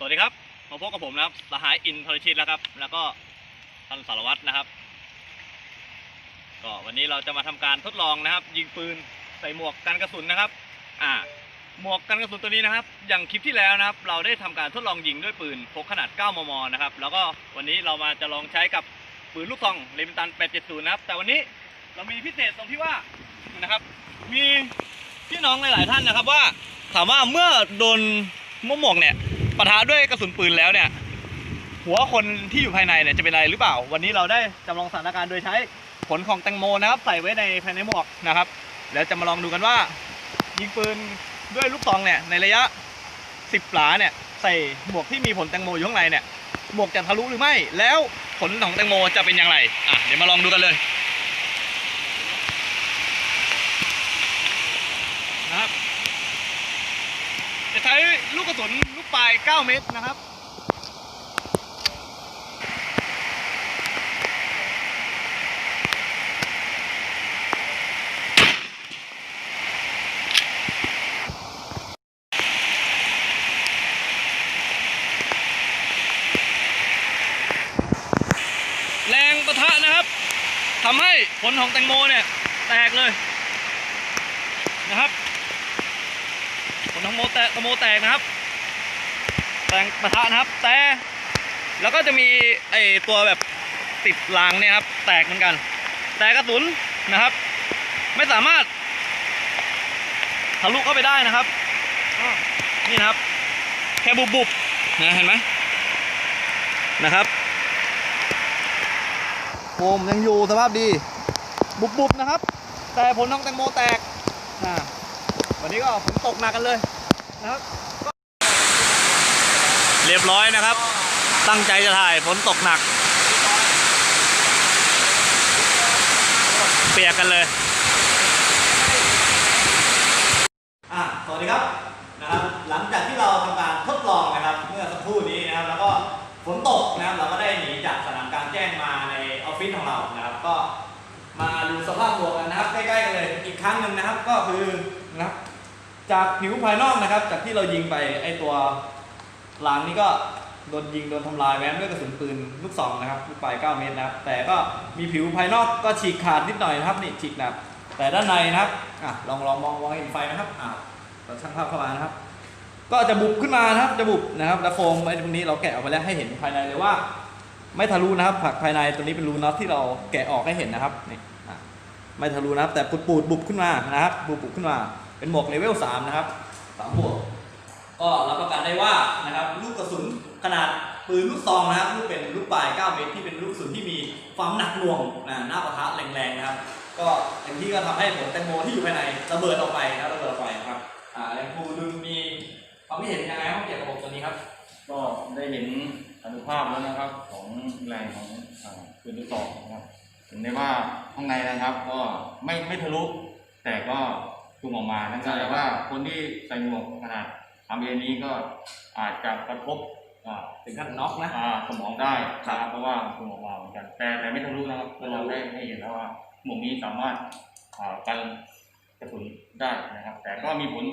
สวัสดีครับ มาพบกับผมนะครับสหายอินทริชิตแล้วครับ แล้วก็ท่านสารวัตรนะครับ ก็วันนี้เราจะมาทำการทดลองนะครับ ยิงปืนใส่หมวกกันกระสุนนะครับ อ่า หมวกกันกระสุนตัวนี้นะครับ อย่างคลิปที่แล้วนะครับ เราได้ทำการทดลองยิงด้วยปืนพกขนาด 9 มม นะครับ แล้วก็วันนี้เรามาจะลองใช้กับปืนลูกซองเลมิตัน 870 นะครับ แต่วันนี้เรามีพิเศษตรงที่ว่านะครับ มีพี่น้องหลาย ๆ ท่านนะครับว่าถามว่าเมื่อโดนมะม่วงเนี่ย ปะทะด้วยกระสุนปืนแล้วเนี่ย หัวคนที่อยู่ภายในเนี่ยจะเป็นอะไรหรือเปล่า วันนี้เราได้จำลองสถานการณ์โดยใช้ผลของแตงโมนะครับ ใส่ไว้ในภายในหมวกนะครับ แล้วจะมาลองดูกันว่า ยิงปืนด้วยลูกซองเนี่ยในระยะ 10 หลาเนี่ยใส่หมวกที่มีผลแตงโมอยู่ข้างในเนี่ยหมวกจะทะลุหรือไม่ แล้วผลของแตงโมจะเป็นอย่างไรอะเดี๋ยวมาลองดูกันเลยนะครับจะใช้ลูกกระสุน ปลาย9เมตรนะครับแรงประทะนะครับทำให้ผลของแตงโมเนี่ยแตกเลยนะครับผลของโมแตกแตงโมแตกนะครับ แรงประทะนะครับ แต่แล้วก็จะมีไอตัวแบบติดรางเนี่ยครับ แตกเหมือนกัน แต่กระสุนนะครับ ไม่สามารถทะลุเข้าไปได้นะครับนี่นะครับ แค่บุบๆนะเห็นไหมนะครับโฟมยังอยู่สภาพดี บุบๆนะครับ แต่ผลของแตงโมแตกวันนี้ก็ฝนตกหนักกันเลยนะครับ เรียบร้อยนะครับ ตั้งใจจะถ่ายฝนตกหนัก เปียกกันเลยอะสวัสดีครับนะครับ หลังจากที่เราทำการทดลองนะครับ เมื่อสักครู่นี้นะครับ แล้วก็ฝนตกนะครับ เราก็ได้หนีจากสนามกลารแจ้งมาในออฟฟิศของเรานะครับ ก็มาดูสภาพหมวกกันนะครับ ใกล้ๆกันเลยอีกครั้งหนึ่งนะครับ ก็คือนะครับจากผิวภายนอกนะครับ จากที่เรายิงไปไอตัว หลังนี้ก็โดนยิงโดนทำลายแม้ด้วยกระสุนปืนลูกซองนะครับลูกปลาย9เมตรนะครับ แต่ก็มีผิวภายนอกก็ฉีกขาดนิดหน่อยนะครับนี่ฉีกนะครับแต่ด้านในนะครับอะลองลองมองมองเห็นไฟนะครับอ่าเราช่างภาพเข้ามานะครับ ก็จะบุบขึ้นมานะครับจะบุบนะครับแล้วโฟมไอ้ตรงนี้เราแกะออกไปแล้วให้เห็นภายในเลยว่า ไม่ทะลุนะครับผักภายในตัวนี้เป็นรูน็อตที่เราแกะออกให้เห็นนะครับนี่ไม่ทะลุนะครับแต่ปูดปูดบุบขึ้นมานะครับบุบบุบขึ้นมา เป็นหมวกเลเวล3นะครับสามหมวก ก็รับประกันได้ว่านะครับลูกกระสุนขนาดปืนลูกซองนะครับลูกเป็นลูกปลาย 9 เมตรที่เป็นลูกกระสุนที่มีความหนักหน่วงนะหน้าปะทะแรงๆนะครับ ก็เต็มที่ก็ทำให้ผลแตงโมที่อยู่ภายในระเบิดออกไปนะระเบิดออกไปครับอ่าแรงครูดึงมีความคิดเห็นยังไงครับเกี่ยวกับระบบตัวนี้ครับ ก็ได้เห็นอนุภาพแล้วนะครับของแรงของปืนลูกซองนะครับเห็นได้ว่าข้างในนะครับก็ไม่ไม่ทะลุแต่ก็พุ่งออกมานั่นก็แปลว่าคนที่ใส่หมวกขนาด ทำเอนี้ก็อาจจะกระทบอ่าถึงขั้นน็อกนะอ่าสมองได้นะครับเพราะว่าพุ่งออกมาเหมือนกัน แต่แต่ไม่ทะลุนะครับเราได้ให้เห็นแล้วว่าหมวกนี้สามารถอ่ากันกระสุนได้นะครับ แต่ก็มีผล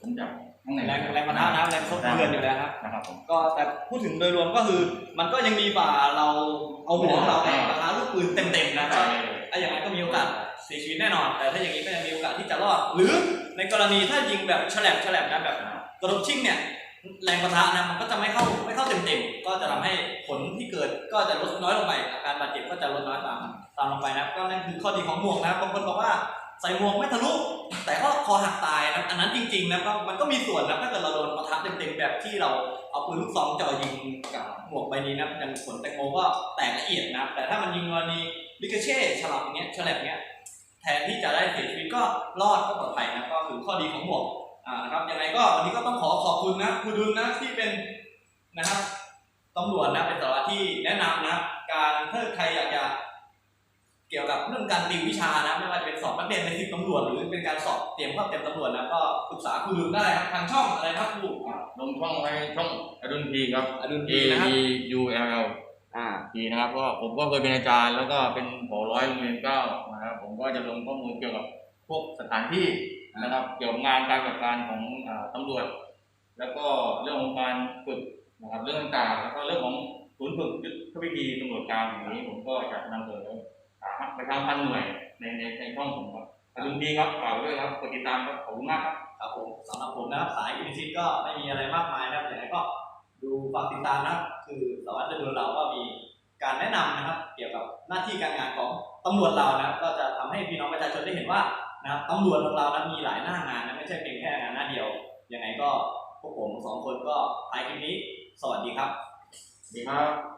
ผลจากข้างในแรงแรงปะทะนะครับแรงกระทบกระเทือนอยู่แล้วครับนะครับผมก็แต่พูดถึงโดยรวมก็คือ มันก็ยังมีฝ่าเราเอาหัวของเราไปปะทะลูกปืนเต็มๆนะแต่ไอ้อย่างนั้นก็มีโอกาสเสียชีวิตแน่นอน แต่ถ้าอย่างนี้ก็ยังมีโอกาสที่จะรอดหรือ ในกรณีถ้ายิงแบบฉลับฉลับนะแบบกระดกชิ่งเนี่ยแรงปะทะนะมันก็จะไม่เข้าไม่เข้าเต็มๆก็จะทำให้ผลที่เกิดก็จะลดน้อยลงไปอาการบาดเจ็บก็จะลดน้อยตามตามลงไปนะก็นั่นคือข้อดีของหมวกนะบางคนบอกว่าใส่หมวกไม่ทะลุแต่ก็คอหักตายนะอันนั้นจริงๆนะก็มันก็มีส่วนนะถ้าเกิดเราโดนปะทะเต็มๆแบบที่เราเอาปืนลูกซองจ่อยิงกับหมวกใบนี้นะอย่างผลแตงโมก็แตกละเอียดนะแต่ถ้ามันยิงกรณีลิกเช่ฉลับอย่างเงี้ยฉลับเงี้ย แทนที่จะได้เสียชีวิตก็รอดก็ปลอดภัยนะก็คือข้อดีของหมวกอ่านะครับยังไงก็วันนี้ก็ต้องขอขอบคุณนะคุณดุลนะที่เป็นนะครับตำรวจนะเป็นสารวัตรที่แนะนำนะการถ้าใครอยากจะเกี่ยวกับเรื่องการติววิชานะไม่ว่าจะเป็นสอบนักเรียนในสิบตำรวจหรือเป็นการสอบเตรียมเข้าเตรียมตำรวจนะก็ปรึกษาคุณดุลได้ครับทางช่องอะไรนะครับครูอ่าลงช่องไว้ช่องอดุลพีครับอดุล A พีนะครับ E U L L อ่า P นะครับก็ผมก็เคยเป็นอาจารย์แล้วก็เป็นผอร้อยโรงเรียนเก้านะครับผมก็จะลงข้อมูลเกี่ยวกับพวกสถานที่นะครับ เกี่ยวกับงานการจัดการของอ่าตำรวจ แล้วก็เรื่องของการฝึกนะครับเรื่องต่างๆแล้วก็เรื่องของศูนย์ฝึกยุทธวิธีตำรวจกลางอย่างนี้ผมก็จะนำเสนอสามารถประชาพันธ์หน่วยในในในช่องผมครับขอบคุณดีครับฝากด้วยครับกดติดตามครับขอบคุณมากครับครับผมสำหรับผมนะครับสายอินทิตก็ไม่มีอะไรมากมายนะครับแต่ก็ ดูฝากติดตามนะครับ คือสารวัตรจะดูเราก็มีการแนะนำนะครับ เกี่ยวกับหน้าที่การงานของตำรวจเรานะครับ ก็จะทำให้พี่น้องประชาชนได้เห็นว่านะครับตำรวจของเรานั้นมีหลายหน้างานนะไม่ใช่เพียงแค่งานหน้าเดียวยังไงก็พวกผมสองคนก็ท้ายคลิปนี้ สวัสดีครับดีครับ